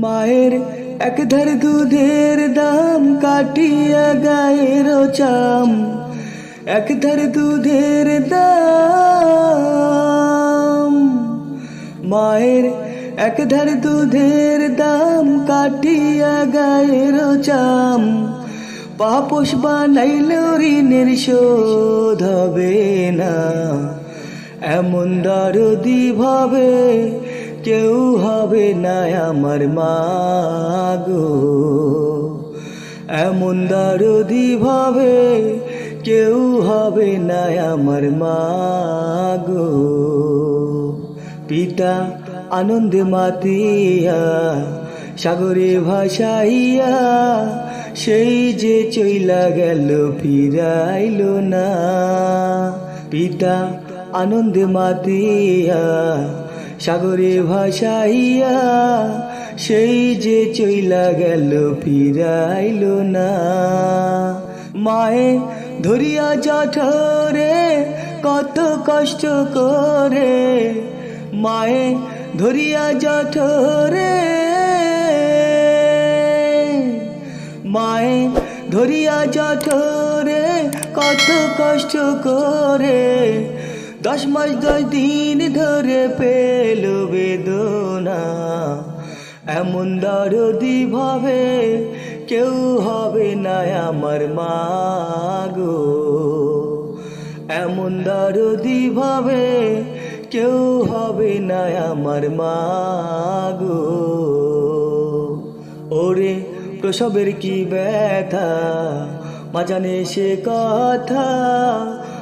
মায়ের এক ধার দুধের দাম কাটিয়া গায়ের চাম। এক ধার দুধের দাম। মায়ের এক ধার দুধের দাম কাটিয়া গায়ের চাম। পাপস বানাইল ঋণের শোধ হবে না। এমন দরদি ভাবে কেউ হবে না আমার মাগো এমন দরদি ভাবে কেউ হবে না আমার মাগো পিতা আনন্দে মাতিয়া, সাগরে ভাসাইয়া, সেই যে চইলা গেল, ফিরাইল না। পিতা আনন্দে মাতিয়া সাগরে ভাসাইয়া সেই যে চইলা গেল, ফিরাইল না। মায়ে ধরিয়া জঠরে কত কষ্ট করে। মায়ে ধরিয়া জঠরে মায়ে ধরিয়া জঠরে কত কষ্ট করে। দশ মাস দশ দিন ধরে পেল বেদনা। এমন দরদি ভাবে কেউ হবে না আমার মাগো এমন দরদি ভাবে কেউ হবে না আমার মাগো ওরে প্রসবের কি ব্যথা? মাজানে সে কথা।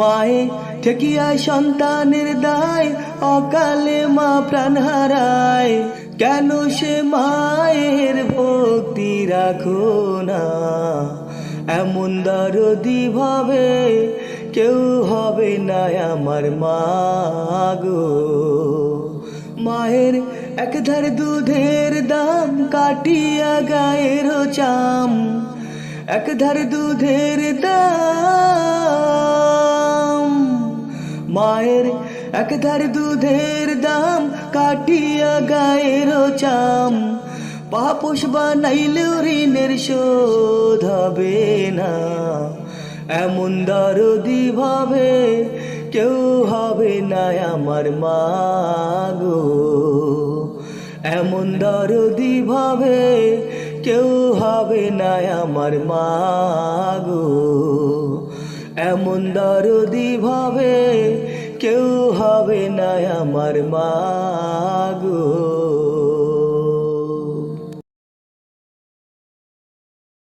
মায়ে ঠেকিয়া সন্তানের দায়, অকালে মা প্রাণ হারায়। কেন সে মায়ের ভক্তি রাখো না? এমন দরদি ভাবে কেউ হবে না আমার মা গো। মায়ের এক ধার দুধের দাম কাটিয়া গায়ের চাম, এক ধার দুধের দাম মায়ের এক ধার দুধের দাম কাটিয়া গায়ের চাম। পাপস বানাইলেও ঋণের শোধ হবে না। এমন দরদি ভাবে কেউ হবে না আমার মাগো এমন দরদি ভাবে কেউ হবে না আমার মা মাগো এমন দরদি ভাবে আমার মা